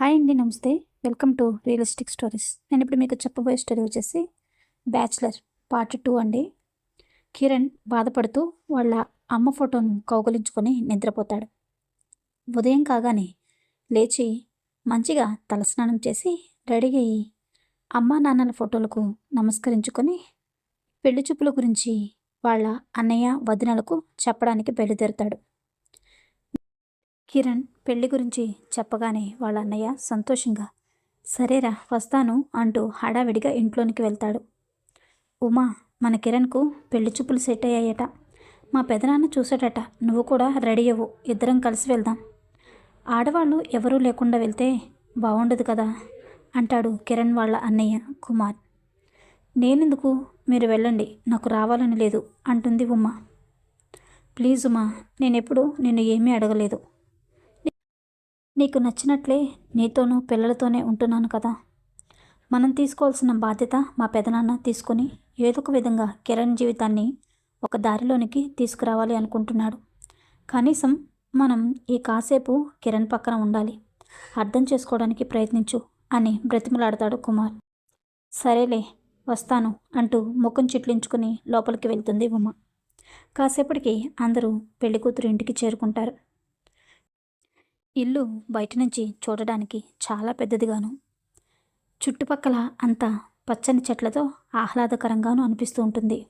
Hi అండి నమస్తే. Welcome to realistic stories. నేను ఇప్పుడు మీకు చెప్పబోయే స్టోరీ వచ్చేసి బ్యాచులర్ పార్ట్ టూ అండి. కిరణ్ బాధపడుతూ వాళ్ళ అమ్మ ఫోటోను కౌగులించుకొని నిద్రపోతాడు. ఉదయం కాగానే లేచి మంచిగా తలస్నానం చేసి రెడీ అయ్యి అమ్మా నాన్నల ఫోటోలకు నమస్కరించుకొని పెళ్ళి చూపుల గురించి వాళ్ళ అన్నయ్య వదినలకు చెప్పడానికి బయలుదేరుతాడు. కిరణ్ పెళ్ళి గురించి చెప్పగానే వాళ్ళ అన్నయ్య సంతోషంగా సరేరా వస్తాను అంటూ హడావిడిగా ఇంట్లోనికి వెళ్తాడు. ఉమా మన కిరణ్కు పెళ్ళి చూపులు సెట్ అయ్యాయట. మా పెదనాన్న చూసాడట నువ్వు కూడా రెడీ అవ్వు. ఇద్దరం కలిసి వెళ్దాం. ఆడవాళ్ళు ఎవరూ లేకుండా వెళ్తే బాగుండదు కదా అంటాడు కిరణ్ వాళ్ళ అన్నయ్య కుమార్. నేనెందుకు? మీరు వెళ్ళండి. నాకు రావాలని లేదు అంటుంది ఉమ్మ ప్లీజ్ ఉమా నేనెప్పుడు నిన్ను ఏమీ అడగలేదు. నీకు నచ్చినట్లే నీతోనూ పిల్లలతోనే ఉంటున్నాను కదా. మనం తీసుకోవాల్సిన బాధ్యత మా పెదనాన్న తీసుకొని ఏదో ఒక విధంగా కిరణ్ జీవితాన్ని ఒక దారిలోనికి తీసుకురావాలి అనుకుంటున్నాడు. కనీసం మనం ఈ కాసేపు కిరణ్ పక్కన ఉండాలి. అర్థం చేసుకోవడానికి ప్రయత్నించు అని బ్రతిమలాడతాడు కుమార్. సరేలే వస్తాను అంటూ ముఖం చిట్లించుకుని లోపలికి వెళ్తుంది ఉమ. కాసేపటికి అందరూ పెళ్ళికూతురు ఇంటికి చేరుకుంటారు. ఇల్లు బయట నుంచి చూడడానికి చాలా పెద్దదిగాను. చుట్టుపక్కల అంతా పచ్చని చెట్లతో ఆహ్లాదకరంగాను అనిపిస్తూ ఉంటుంది.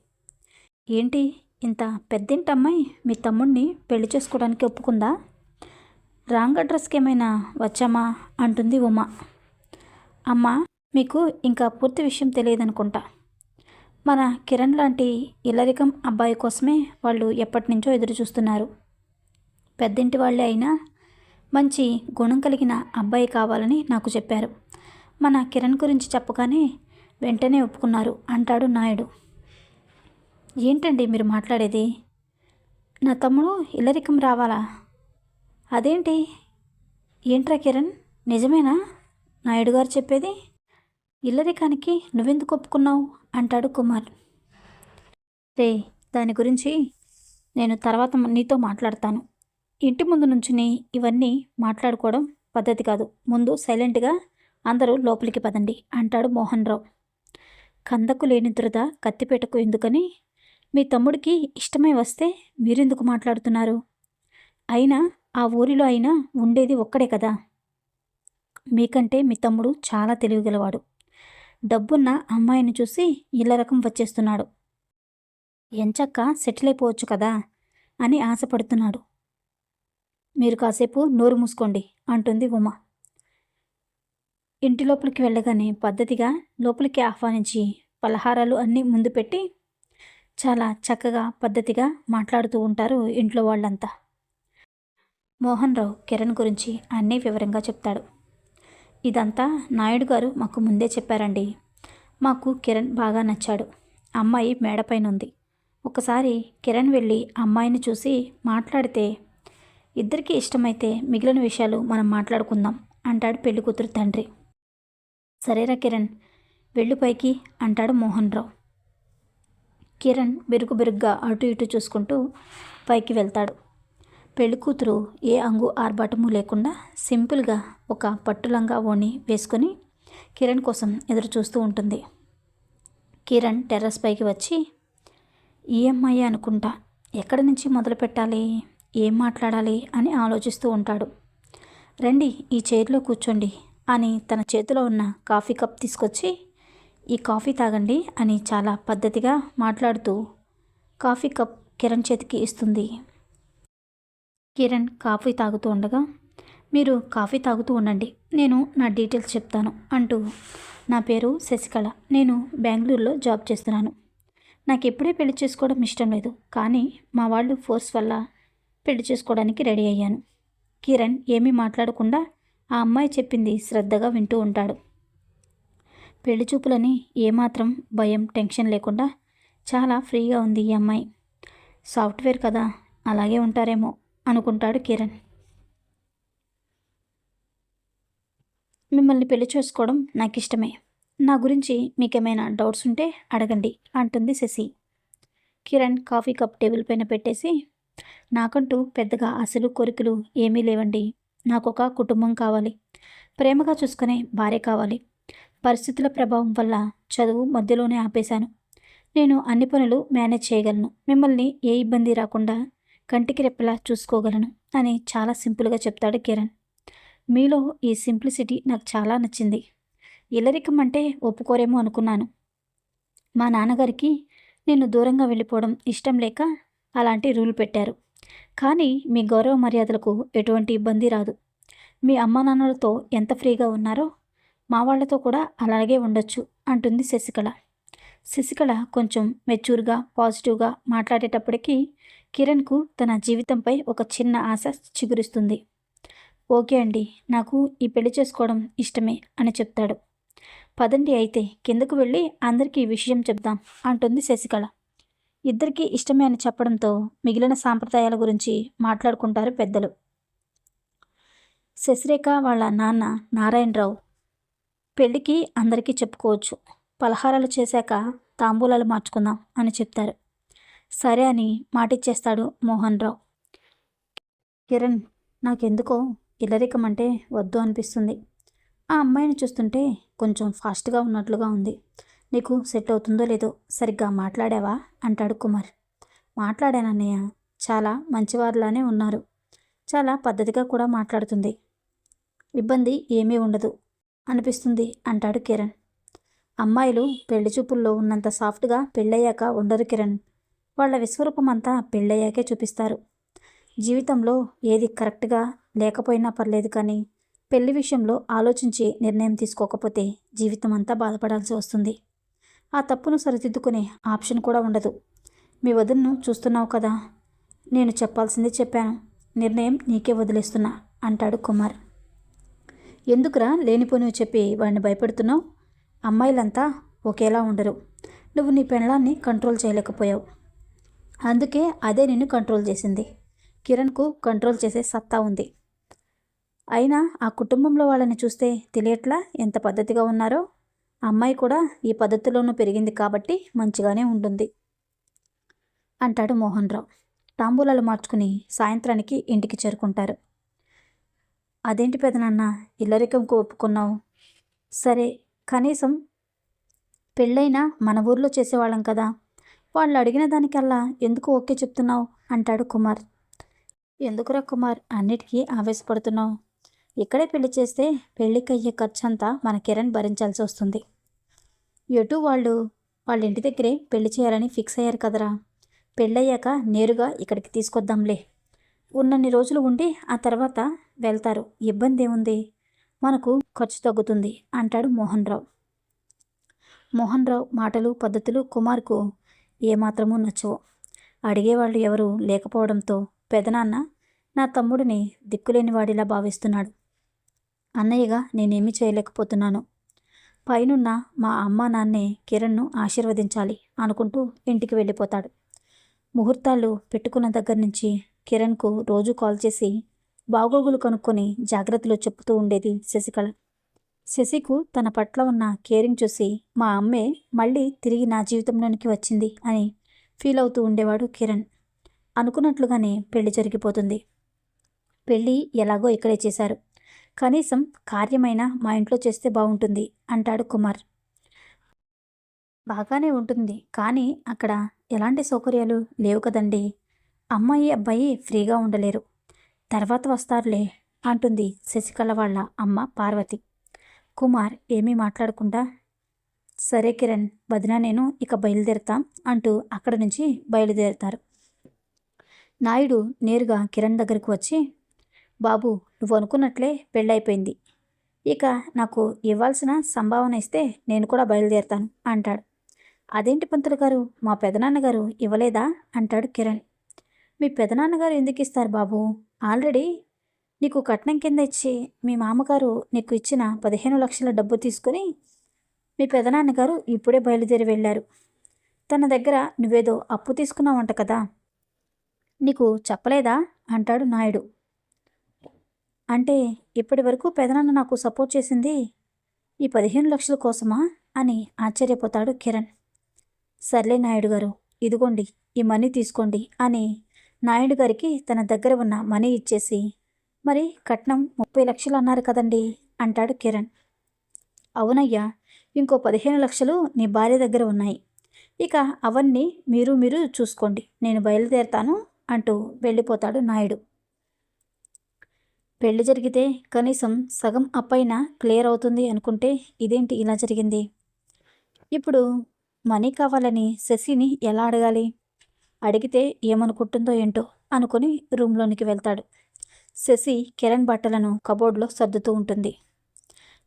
ఏంటి ఇంత పెద్దింటమ్మాయి మీ తమ్ముడిని పెళ్ళి చేసుకోవడానికి ఒప్పుకుందా? రాంగ్ అడ్రస్కి ఏమైనా వచ్చామా? అంటుంది ఉమ. అమ్మ మీకు ఇంకా పూర్తి విషయం తెలియదనుకుంటా. మన కిరణ్ లాంటి ఇల్లరికం అబ్బాయి కోసమే వాళ్ళు ఎప్పటి నుంచో ఎదురు చూస్తున్నారు పెద్దింటి వాళ్ళే అయినా మంచి గుణం కలిగిన అబ్బాయి కావాలని నాకు చెప్పారు. మన కిరణ్ గురించి చెప్పగానే వెంటనే ఒప్పుకున్నారు అంటాడు నాయుడు. ఏంటండి మీరు మాట్లాడేది? నా తమ్ముడు ఇల్లరికం రావాలా? అదేంటి? ఏంట్రా కిరణ్? నిజమేనా? నాయుడు గారు చెప్పేది? ఇల్లరికానికి నువ్వెందుకు ఒప్పుకున్నావు? అంటాడు కుమార్. రే దాని గురించి నేను తర్వాత నీతో మాట్లాడతాను. ఇంటి ముందు నుంచుని ఇవన్నీ మాట్లాడుకోవడం పద్ధతి కాదు. ముందు సైలెంట్గా అందరూ లోపలికి పదండి అంటాడు మోహన్ రావు కందకు లేని దురద కత్తిపేటకు ఎందుకని? మీ తమ్ముడికి ఇష్టమై వస్తే మీరెందుకు మాట్లాడుతున్నారు? అయినా ఆ ఊరిలో అయినా ఉండేది ఒక్కడే కదా? మీకంటే మీ తమ్ముడు చాలా తెలివిగలవాడు. డబ్బున్న అమ్మాయిని చూసి ఇళ్ళ రకం వచ్చేస్తున్నాడు. ఎంచక్క సెటిల్ అయిపోవచ్చు కదా? అని ఆశపడుతున్నాడు. మీరు కాసేపు నోరు మూసుకోండి అంటుంది ఉమ. ఇంటి లోపలికి వెళ్ళగానే పద్ధతిగా లోపలికి ఆహ్వానించి పలహారాలు అన్నీ ముందు పెట్టి చాలా చక్కగా పద్ధతిగా మాట్లాడుతూ ఉంటారు ఇంట్లో వాళ్ళంతా. మోహన్ రావు కిరణ్ గురించి అన్నీ వివరంగా చెప్తాడు. ఇదంతా నాయుడు గారు మాకు ముందే చెప్పారండి. మాకు కిరణ్ బాగా నచ్చాడు. అమ్మాయి మేడపైన ఉంది ఒకసారి కిరణ్ వెళ్ళి అమ్మాయిని చూసి మాట్లాడితే ఇద్దరికీ ఇష్టమైతే మిగిలిన విషయాలు మనం మాట్లాడుకుందాం అంటాడు పెళ్ళి కూతురు తండ్రి. సరేరా కిరణ్ వెళ్ళు పైకి అంటాడు మోహన్ రావు కిరణ్ బెరుకు బెరుగ్గా అటు ఇటు చూసుకుంటూ పైకి వెళ్తాడు. పెళ్ళి కూతురు ఏ అంగు ఆర్భాటము లేకుండా సింపుల్గా ఒక పట్టులంగా ఓణి వేసుకొని కిరణ్ కోసం ఎదురు చూస్తూ ఉంటుంది. కిరణ్ టెర్రస్ పైకి వచ్చి ఈఎంఐ అనుకుంటా ఎక్కడి నుంచి మొదలు పెట్టాలి ఏం మాట్లాడాలి అని ఆలోచిస్తూ ఉంటాడు. రండి ఈ చైర్లో కూర్చోండి అని తన చేతిలో ఉన్న కాఫీ కప్ తీసుకొచ్చి ఈ కాఫీ తాగండి అని చాలా పద్ధతిగా మాట్లాడుతూ కాఫీ కప్ కిరణ్ చేతికి ఇస్తుంది. కిరణ్ కాఫీ తాగుతూ ఉండగా మీరు కాఫీ తాగుతూ ఉండండి నేను నా డీటెయిల్స్ చెప్తాను అంటూ నా పేరు శశికళ నేను బెంగళూరులో జాబ్ చేస్తున్నాను. నాకు ఎప్పుడే పెళ్ళి చేసుకోవడం ఇష్టం లేదు కానీ మా వాళ్ళు ఫోర్స్ వల్ల పెళ్ళి చేసుకోవడానికి రెడీ అయ్యాను. కిరణ్ ఏమీ మాట్లాడకుండా ఆ అమ్మాయి చెప్పింది శ్రద్ధగా వింటూ ఉంటాడు. పెళ్ళి చూపులని ఏమాత్రం భయం టెన్షన్ లేకుండా చాలా ఫ్రీగా ఉంది ఈ అమ్మాయి. సాఫ్ట్వేర్ కదా అలాగే ఉంటారేమో అనుకుంటాడు కిరణ్. మిమ్మల్ని పెళ్ళి చేసుకోవడం నాకు ఇష్టమే నా గురించి మీకేమైనా డౌట్స్ ఉంటే అడగండి అంటుంది Shashi. Kiran coffee cup table పైన పెట్టేసి నాకంటూ పెద్దగా అసలు కోరికలు ఏమీ లేవండి. నాకు ఒక కుటుంబం కావాలి. ప్రేమగా చూసుకునే భార్య కావాలి. పరిస్థితుల ప్రభావం వల్ల చదువు మధ్యలోనే ఆపేశాను. నేను అన్ని పనులు మేనేజ్ చేయగలను. మిమ్మల్ని ఏ ఇబ్బంది రాకుండా కంటికి రెప్పలా చూసుకోగలను అని చాలా సింపుల్గా చెప్తాడు కిరణ్. మీలో ఈ సింప్లిసిటీ నాకు చాలా నచ్చింది. ఇల్లరికం అంటే ఒప్పుకోరేమో అనుకున్నాను. మా నాన్నగారికి నేను దూరంగా వెళ్ళిపోవడం ఇష్టం లేక అలాంటి రూల్ పెట్టారు. కానీ మీ గౌరవ మర్యాదలకు ఎటువంటి ఇబ్బంది రాదు. మీ అమ్మా నాన్నలతో ఎంత ఫ్రీగా ఉన్నారో మా వాళ్ళతో కూడా అలాగే ఉండొచ్చు అంటుంది శశికళ. శశికళ కొంచెం మెచ్యూర్గా పాజిటివ్గా మాట్లాడేటప్పటికీ కిరణ్కు తన జీవితంపై ఒక చిన్న ఆశ చిగురిస్తుంది. ఓకే అండి నాకు ఈ పెళ్ళి చేసుకోవడం ఇష్టమే అని చెప్తాడు. పదండి అయితే కిందకు వెళ్ళి అందరికీ ఈ విషయం చెప్దాం అంటుంది శశికళ. ఇద్దరికీ ఇష్టమే అని చెప్పడంతో మిగిలిన సాంప్రదాయాల గురించి మాట్లాడుకుంటారు పెద్దలు. శశిరేఖ వాళ్ళ నాన్న నారాయణరావు పెళ్ళికి అందరికీ చెప్పుకోవచ్చు. పలహారాలు చేశాక తాంబూలాలు మార్చుకుందాం అని చెప్తారు. సరే అని మాటిచ్చేస్తాడు మోహన్ రావు కిరణ్ నాకెందుకో ఇల్లరికం అంటే వద్దు అనిపిస్తుంది. ఆ అమ్మాయిని చూస్తుంటే కొంచెం ఫాస్ట్గా ఉన్నట్లుగా ఉంది. నీకు సెట్ అవుతుందో లేదో సరిగ్గా మాట్లాడావా? అంటాడు కుమార్. మాట్లాడానన్నయ్య. చాలా మంచివారిలానే ఉన్నారు. చాలా పద్ధతిగా కూడా మాట్లాడుతుంది. ఇబ్బంది ఏమీ ఉండదు అనిపిస్తుంది అంటాడు కిరణ్. అమ్మాయిలు పెళ్ళి చూపుల్లో ఉన్నంత సాఫ్ట్గా పెళ్ళయ్యాక ఉండరు కిరణ్. వాళ్ళ విశ్వరూపం అంతా పెళ్ళయ్యాకే చూపిస్తారు. జీవితంలో ఏది కరెక్ట్గా లేకపోయినా పర్లేదు కానీ పెళ్ళి విషయంలో ఆలోచించి నిర్ణయం తీసుకోకపోతే జీవితం అంతా బాధపడాల్సి వస్తుంది. ఆ తప్పును సరిదిద్దుకునే ఆప్షన్ కూడా ఉండదు. మీ వదిన్ను చూస్తున్నావు కదా? నేను చెప్పాల్సిందే చెప్పాను. నిర్ణయం నీకే వదిలేస్తున్నా అంటాడు కుమార్. ఎందుకురా లేనిపోనివి చెప్పి వాడిని భయపెడుతున్నావు? అమ్మాయిలంతా ఒకేలా ఉండరు. నువ్వు నీ పెళ్ళాన్ని కంట్రోల్ చేయలేకపోయావు. అందుకే అదే నిన్ను కంట్రోల్ చేసింది. కిరణ్కు కంట్రోల్ చేసే సత్తా ఉంది. అయినా ఆ కుటుంబంలో వాళ్ళని చూస్తే తెలియట్లా ఎంత పద్ధతిగా ఉన్నారో? అమ్మాయి కూడా ఈ పద్ధతిలోనూ పెరిగింది కాబట్టి మంచిగానే ఉంటుంది. అంటాడు మోహన్ రావు తాంబూలాలు మార్చుకుని సాయంత్రానికి ఇంటికి చేరుకుంటారు. అదేంటి పెదనాన్న ఇల్లరికంకు ఒప్పుకున్నావు? సరే కనీసం పెళ్ళైనా మన ఊర్లో చేసేవాళ్ళం కదా. వాళ్ళు అడిగిన దానికల్లా ఎందుకు ఓకే చెప్తున్నావు? అంటాడు కుమార్. ఎందుకురా కుమార్ అన్నిటికీ ఆవేశపడుతున్నావు? ఇక్కడే పెళ్ళి చేస్తే పెళ్ళికి అయ్యే ఖర్చు అంతా మన కిరణ్ భరించాల్సి వస్తుంది. ఎటు వాళ్ళు? వాళ్ళ ఇంటి దగ్గరే పెళ్ళి చేయాలని ఫిక్స్ అయ్యారు కదరా. పెళ్ళయ్యాక నేరుగా ఇక్కడికి తీసుకొద్దాంలే. ఉన్నన్ని రోజులు ఉండి ఆ తర్వాత వెళ్తారు. ఇబ్బంది ఏముంది మనకు ఖర్చు తగ్గుతుంది అంటాడు మోహన్ రావు మోహన్ రావు మాటలు పద్ధతులు కుమార్కు ఏమాత్రమూ నచ్చవు. అడిగేవాళ్ళు ఎవరూ లేకపోవడంతో పెదనాన్న నా తమ్ముడిని దిక్కులేని వాడిలా భావిస్తున్నాడు. అన్నయ్యగా నేనేమీ చేయలేకపోతున్నాను. పైనున్న మా అమ్మ నాన్నే కిరణ్ను ఆశీర్వదించాలి అనుకుంటూ ఇంటికి వెళ్ళిపోతాడు. ముహూర్తాలు పెట్టుకున్న దగ్గర నుంచి కిరణ్కు రోజు కాల్ చేసి బాగోగులు కనుక్కొని జాగ్రత్తలు చెప్తూ ఉండేది శశికళ. శశికు తన పట్ల ఉన్న కేరింగ్ చూసి మా అమ్మే మళ్ళీ తిరిగి నా జీవితంలోనికి వచ్చింది అని ఫీల్ అవుతూ ఉండేవాడు కిరణ్. అనుకున్నట్లుగానే పెళ్ళి జరిగిపోతుంది. పెళ్ళి ఎలాగో ఇక్కడే చేశారు. కనీసం కార్యమైనా మా ఇంట్లో చేస్తే బాగుంటుంది అంటాడు కుమార్. బాగానే ఉంటుంది కానీ అక్కడ ఎలాంటి సౌకర్యాలు లేవు కదండి. అమ్మాయి అబ్బాయి ఫ్రీగా ఉండలేరు. తర్వాత వస్తారులే అంటుంది శశికళ వాళ్ళ అమ్మ పార్వతి. కుమార్ ఏమీ మాట్లాడకుండా సరే కిరణ్ వదిన నేను ఇక బయలుదేరుతాం అంటూ అక్కడ నుంచి బయలుదేరుతారు. నాయుడు నేరుగా కిరణ్ దగ్గరకు వచ్చి బాబు నువ్వు అనుకున్నట్లే పెళ్ళైపోయింది ఇక నాకు ఇవ్వాల్సిన సంభావన ఇస్తే నేను కూడా బయలుదేరుతాను అంటాడు. అదేంటి పంతులు గారు మా పెదనాన్నగారు ఇవ్వలేదా? అంటాడు కిరణ్. మీ పెదనాన్నగారు ఎందుకు ఇస్తారు బాబు? ఆల్రెడీ నీకు కట్నం కింద ఇచ్చి మీ మామగారు నీకు ఇచ్చిన పదిహేను లక్షల డబ్బు తీసుకుని మీ పెదనాన్నగారు ఇప్పుడే బయలుదేరి వెళ్ళారు. తన దగ్గర నువ్వేదో అప్పు తీసుకున్నావంట కదా. నీకు చెప్పలేదా? అంటాడు నాయుడు. అంటే ఇప్పటి వరకు పెదనాన్న నాకు సపోర్ట్ చేసింది ఈ పదిహేను లక్షల కోసమా అని ఆశ్చర్యపోతాడు కిరణ్. సర్లే నాయుడు గారు ఇదిగోండి ఈ మనీ తీసుకోండి అని నాయుడు గారికి తన దగ్గర ఉన్న మనీ ఇచ్చేసి మరి కట్నం ముప్పై లక్షలు అన్నారు కదండి అంటాడు కిరణ్. అవునయ్యా ఇంకో పదిహేను లక్షలు నీ భార్య దగ్గర ఉన్నాయి. ఇక అవన్నీ మీరు మీరు చూసుకోండి నేను బయలుదేరతాను అంటూ వెళ్ళిపోతాడు నాయుడు. పెళ్ళి జరిగితే కనీసం సగం అప్పైనా క్లియర్ అవుతుంది అనుకుంటే ఇదేంటి ఇలా జరిగింది? ఇప్పుడు మనీ కావాలని శశిని ఎలా అడగాలి? అడిగితే ఏమనుకుంటుందో ఏంటో అనుకుని రూమ్లోనికి వెళ్తాడు. శశి కిరణ్ బట్టలను కబోర్డ్లో సర్దుతూ ఉంటుంది.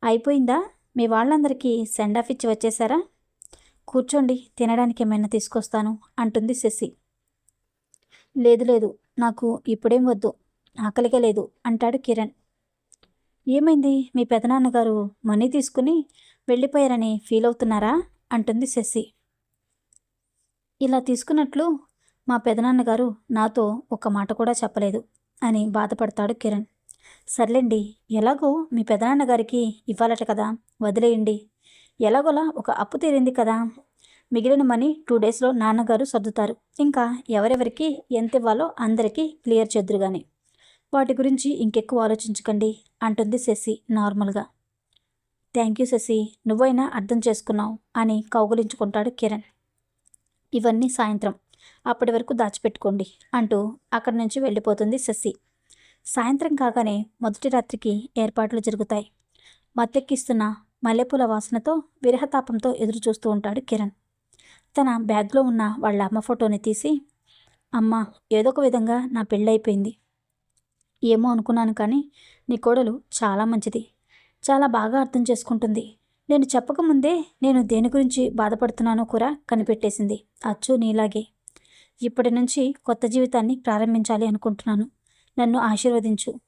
అయిపోయిందా? మీ వాళ్ళందరికీ సెండ్ ఆఫ్ ఇచ్చి వచ్చేసారా కూర్చోండి తినడానికి ఏమైనా తీసుకొస్తాను అంటుంది శశి. లేదు లేదు నాకు ఇప్పుడేం వద్దు. ఆకలిగా లేదు అంటాడు కిరణ్. ఏమైంది? మీ పెదనాన్నగారు మనీ తీసుకుని వెళ్ళిపోయారని ఫీల్ అవుతున్నారా? అంటుంది శశి. ఇలా తీసుకున్నట్లు మా పెదనాన్నగారు నాతో ఒక మాట కూడా చెప్పలేదు అని బాధపడతాడు కిరణ్. సర్లేండి ఎలాగో మీ పెదనాన్నగారికి ఇవ్వాలట కదా వదిలేయండి. ఎలాగోలా ఒక అప్పు తీరింది కదా. మిగిలిన మనీ టూ డేస్లో నాన్నగారు సర్దుతారు. ఇంకా ఎవరెవరికి ఎంత ఇవ్వాలో అందరికీ క్లియర్ చేద్దురు కానీ వాటి గురించి ఇంకెక్కువ ఆలోచించకండి అంటుంది శశి నార్మల్గా. థ్యాంక్ యూ శశి నువ్వైనా అర్థం చేసుకున్నావు అని కౌగులించుకుంటాడు కిరణ్. ఇవన్నీ సాయంత్రం అప్పటి వరకు దాచిపెట్టుకోండి అంటూ అక్కడి నుంచి వెళ్ళిపోతుంది శశి. సాయంత్రం కాగానే మొదటి రాత్రికి ఏర్పాట్లు జరుగుతాయి. మత్తెక్కిస్తున్న మల్లెపూల వాసనతో విరహతాపంతో ఎదురు చూస్తూ ఉంటాడు కిరణ్. తన బ్యాగ్లో ఉన్న వాళ్ళ అమ్మ ఫోటోని తీసి అమ్మ ఏదో ఒక విధంగా నా పెళ్ళైపోయింది ఏమో అనుకున్నాను కానీ నీ కోడలు చాలా మంచిది. చాలా బాగా అర్థం చేసుకుంటుంది. నేను చెప్పకముందే నేను దేని గురించి బాధపడుతున్నానో కూడా కనిపెట్టేసింది అచ్చు నీలాగే. ఇప్పటి నుంచి కొత్త జీవితాన్ని ప్రారంభించాలి అనుకుంటున్నాను. నన్ను ఆశీర్వదించు.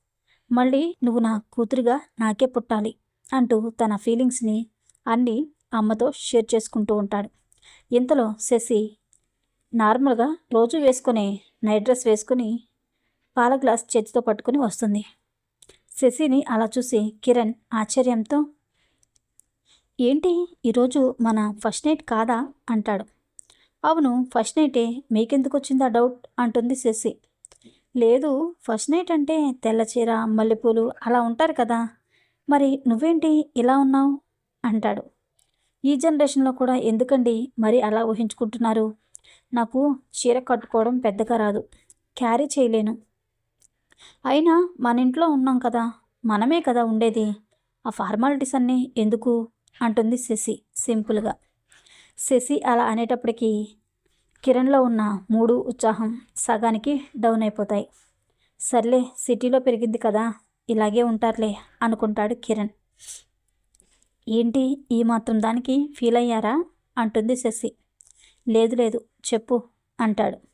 మళ్ళీ నువ్వు నా కూతురుగా నాకే పుట్టాలి అంటూ తన ఫీలింగ్స్ని అన్నీ అమ్మతో షేర్ చేసుకుంటూ ఉంటాడు. ఇంతలో శశి నార్మల్గా రోజు వేసుకునే నైట్ డ్రెస్ వేసుకుని పాల గ్లాస్ చేతితో పట్టుకుని వస్తుంది. శశిని అలా చూసి కిరణ్ ఆశ్చర్యంతో ఏంటి? ఈరోజు మన ఫస్ట్ నైట్ కాదా? అంటాడు. అవును ఫస్ట్ నైటే. మీకెందుకు వచ్చిందా డౌట్? అంటుంది శశి. లేదు ఫస్ట్ నైట్ అంటే తెల్లచీర మల్లెపూలు అలా ఉంటారు కదా. మరి నువ్వేంటి ఇలా ఉన్నావు? అంటాడు. ఈ జనరేషన్లో కూడా ఎందుకండి మరి అలా ఊహించుకుంటున్నారు? నాకు చీర కట్టుకోవడం పెద్దగా రాదు. క్యారీ చేయలేను. అయినా మన ఇంట్లో ఉన్నాం కదా మనమే కదా ఉండేది. ఆ ఫార్మాలిటీస్ అన్నీ ఎందుకు? అంటుంది శశి సింపుల్గా. శశి అలా అనేటప్పటికీ కిరణ్లో ఉన్న మూడు ఉత్సాహం సగానికి డౌన్ అయిపోతాయి. సర్లే సిటీలో పెరిగింది కదా ఇలాగే ఉంటారులే అనుకుంటాడు కిరణ్. ఏంటి ఈ మాత్రం దానికి ఫీల్ అయ్యారా? అంటుంది శశి. లేదు లేదు చెప్పు అంటాడు.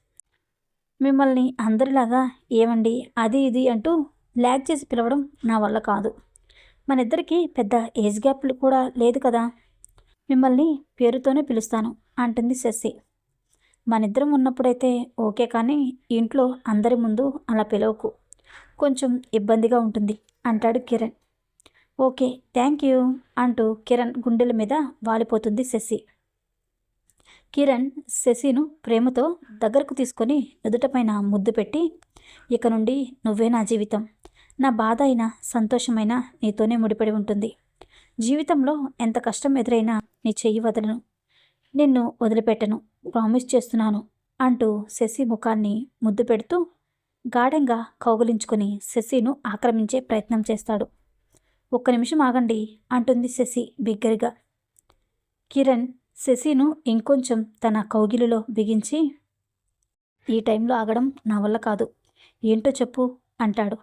మిమ్మల్ని అందరిలాగా ఏమండి అది ఇది అంటూ ల్యాగ్ చేసి పిలవడం నా వల్ల కాదు. మన ఇద్దరికి పెద్ద ఏజ్ గ్యాప్లు కూడా లేదు కదా. మిమ్మల్ని పేరుతోనే పిలుస్తాను అంటుంది శశి. మనిద్దరం ఉన్నప్పుడైతే ఓకే కానీ ఇంట్లో అందరి ముందు అలా పిలవకు. కొంచెం ఇబ్బందిగా ఉంటుంది అంటాడు కిరణ్. ఓకే థ్యాంక్ యూ అంటూ కిరణ్ గుండెల మీద వాలిపోతుంది శశి. కిరణ్ శశిను ప్రేమతో దగ్గరకు తీసుకొని నుదుటపైన ముద్దు పెట్టి ఇక నుండి నువ్వే నా జీవితం. నా బాధ అయినా సంతోషమైనా నీతోనే ముడిపడి ఉంటుంది. జీవితంలో ఎంత కష్టం ఎదురైనా నీ చెయ్యి వదలను. నిన్ను వదిలిపెట్టను. ప్రామిస్ చేస్తున్నాను అంటూ శశి ముఖాన్ని ముద్దు పెడుతూ గాఢంగా కౌగులించుకొని శశిను ఆక్రమించే ప్రయత్నం చేస్తాడు. ఒక్క నిమిషం ఆగండి అంటుంది శశి బిగ్గరగా. కిరణ్ శశిను ఇంకొంచెం తన కౌగిలిలో బిగించి ఈ టైంలో ఆగడం నా వల్ల కాదు. ఏంటో చెప్పు అంటాడు.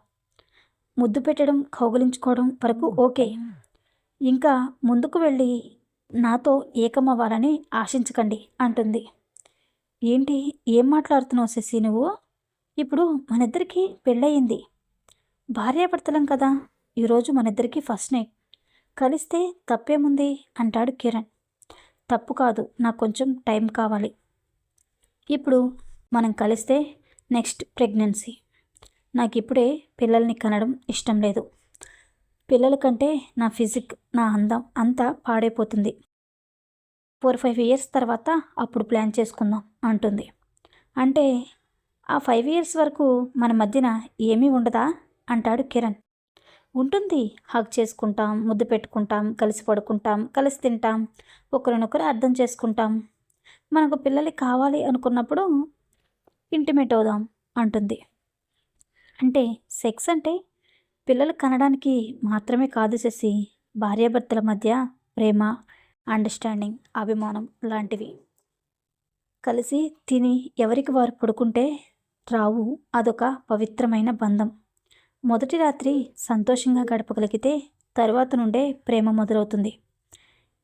ముద్దు పెట్టడం కౌగిలించుకోవడం వరకు ఓకే. ఇంకా ముందుకు వెళ్ళి నాతో ఏకమవ్వాలని ఆశించకండి అంటుంది. ఏంటి? ఏం మాట్లాడుతున్నావు శశి నువ్వు? ఇప్పుడు మనిద్దరికీ పెళ్ళయింది. భార్యాభర్తలం కదా? ఈరోజు మనిద్దరికీ ఫస్ట్ నైట్. కలిస్తే తప్పేముంది? అంటాడు కిరణ్. తప్పు కాదు నాకు కొంచెం టైం కావాలి. ఇప్పుడు మనం కలిస్తే నెక్స్ట్ ప్రెగ్నెన్సీ. నాకు ఇప్పుడే పిల్లల్ని కనడం ఇష్టం లేదు. పిల్లల కంటే నా ఫిజిక్ నా అందం అంతా పాడైపోతుంది. ఫోర్ ఫైవ్ ఇయర్స్ తర్వాత అప్పుడు ప్లాన్ చేసుకుందాం అంటుంది. అంటే ఆ ఫైవ్ ఇయర్స్ వరకు మన మధ్యన ఏమీ ఉండదా? అంటాడు కిరణ్. ఉంటుంది. హగ్ చేసుకుంటాం ముద్దు పెట్టుకుంటాం కలిసి పడుకుంటాం కలిసి తింటాం ఒకరినొకరు అర్థం చేసుకుంటాం. మనకు పిల్లలు కావాలి అనుకున్నప్పుడు ఇంటిమేట్ అవుదాం అంటుంది. అంటే సెక్స్ అంటే పిల్లలు కనడానికి మాత్రమే కాదు చేసి భార్యాభర్తల మధ్య ప్రేమ అండర్స్టాండింగ్ అభిమానం లాంటివి. కలిసి తిని ఎవరికి వారు పడుకుంటే రావు అదొక పవిత్రమైన బంధం. మొదటి రాత్రి సంతోషంగా గడపగలిగితే తరువాత నుండే ప్రేమ మొదలవుతుంది.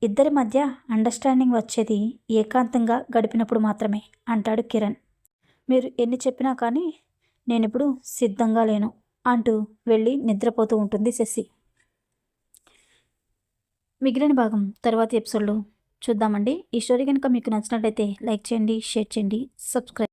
ఇద్దరి మధ్య అండర్స్టాండింగ్ వచ్చేది ఏకాంతంగా గడిపినప్పుడు మాత్రమే అంటాడు కిరణ్. మీరు ఎన్ని చెప్పినా కానీ నేనిప్పుడు సిద్ధంగా లేను అంటూ వెళ్ళి నిద్రపోతూ ఉంటుంది శశి. మిగిలిన భాగం తర్వాత ఎపిసోడ్లో చూద్దామండి. ఈ స్టోరీ కనుక మీకు నచ్చినట్లయితే లైక్ చేయండి షేర్ చేయండి సబ్స్క్రైబ్